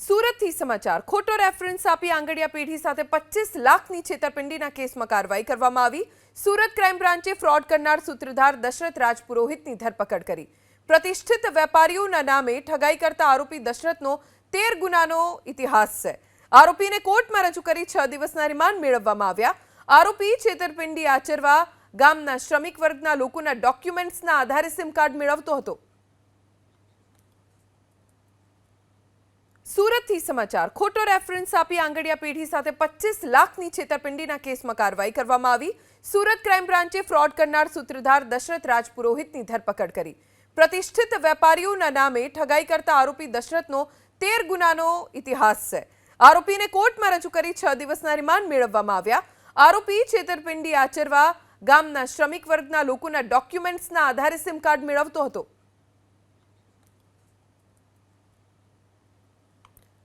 સુરતથી સમાચાર. ખોટો રેફરન્સ આપી આંગડિયા પેઢી સાથે પચીસ લાખની છેતરપિંડીના કેસમાં કાર્યવાહી કરવામાં આવી. સુરત ક્રાઇમ બ્રાન્ચે ફ્રોડ કરનાર સૂત્રધાર દશરથ રાજપુરોહિતની ધરપકડ કરી. પ્રતિષ્ઠિત વેપારીઓના નામે ઠગાઈ કરતા આરોપી દશરથનો તેર ગુનાનો ઇતિહાસ છે. આરોપીને કોર્ટમાં રજૂ કરી છ દિવસના રિમાન્ડ મેળવવામાં આવ્યા. આરોપી છેતરપિંડી આચરવા ગામના શ્રમિક વર્ગના લોકોના ડોક્યુમેન્ટ્સના આધારે સિમ કાર્ડ મેળવતો હતો. સુરતથી સમાચાર. ખોટો રેફરન્સ આપી આંગડિયા પેઢી સાથે પચીસ લાખની છેતરપિંડીના કેસમાં કાર્યવાહી કરવામાં આવી. સુરત ક્રાઇમ બ્રાન્ચે ફ્રોડ કરનાર સૂત્રધાર દશરથ રાજપુરોહિતની ધરપકડ કરી. પ્રતિષ્ઠિત વેપારીઓના નામે ઠગાઈ કરતા આરોપી દશરથનો તેર ગુનાનો ઇતિહાસ છે. આરોપીને કોર્ટમાં રજૂ કરી છ દિવસના રિમાન્ડ મેળવવામાં આવ્યા. આરોપી છેતરપિંડી આચરવા ગામના શ્રમિક વર્ગના લોકોના ડોક્યુમેન્ટ્સના આધારે સિમ કાર્ડ મેળવતો હતો.